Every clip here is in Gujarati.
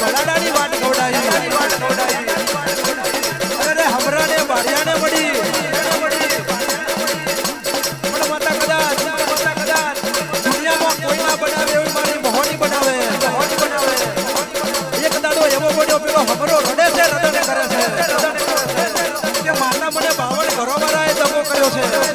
ભલાડાની વાત ખવડાવી. અરે હમરાને બારિયાને મળી કર્યો છે.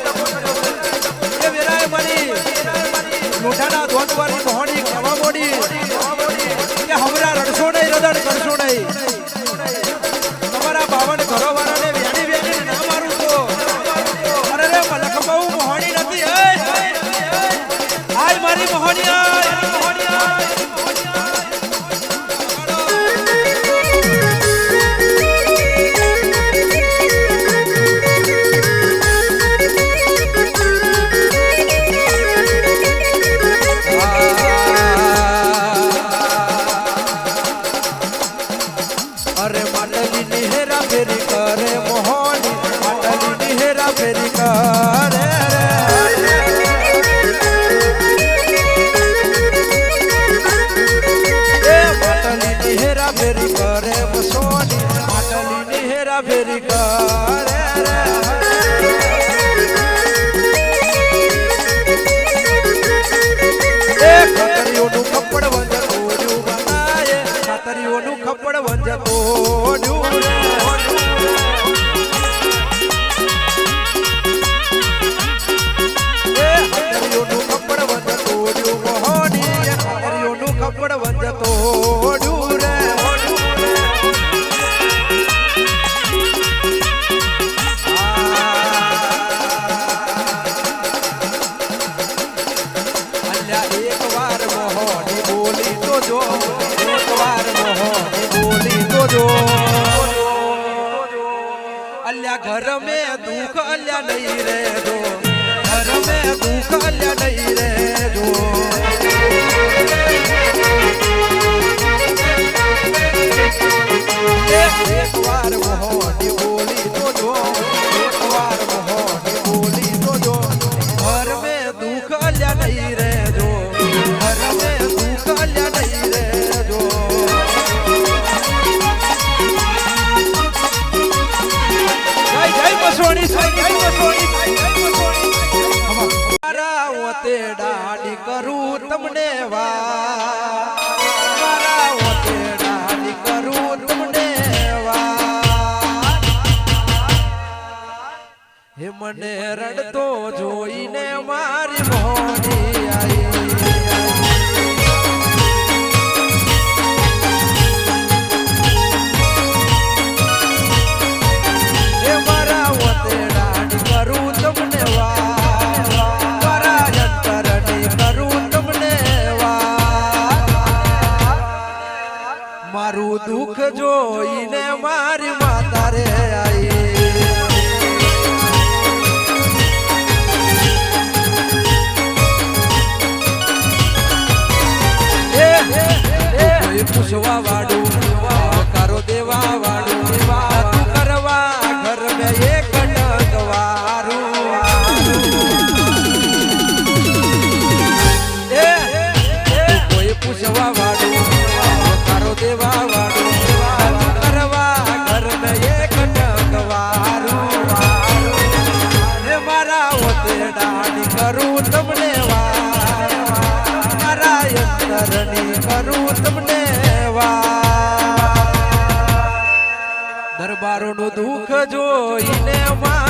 જતો કપડ વંજતો ડૂરે અલ્યા એક વાર મોહની બોલી તો જો ઘર મે દુઃખ અલ્યા નહીં रे જો. ઘર મે દુઃખ અલ્યા નહીં રે જો. એક વાર મોહની બોલી તો જો. એક વાર મોહની બોલી તો જો. ઘર મે દુઃખ અલ્યા નહીં રે તે ડાડી કરું તમને વા તે ડાડી કરું હે મને રડતો જોઈને મારી મારું દુઃખ જોઈને મારી માતા રે આઈ પૂછવા વાળું ચરણી કરું તમને દરબારોનું દુઃખ જોઈને મા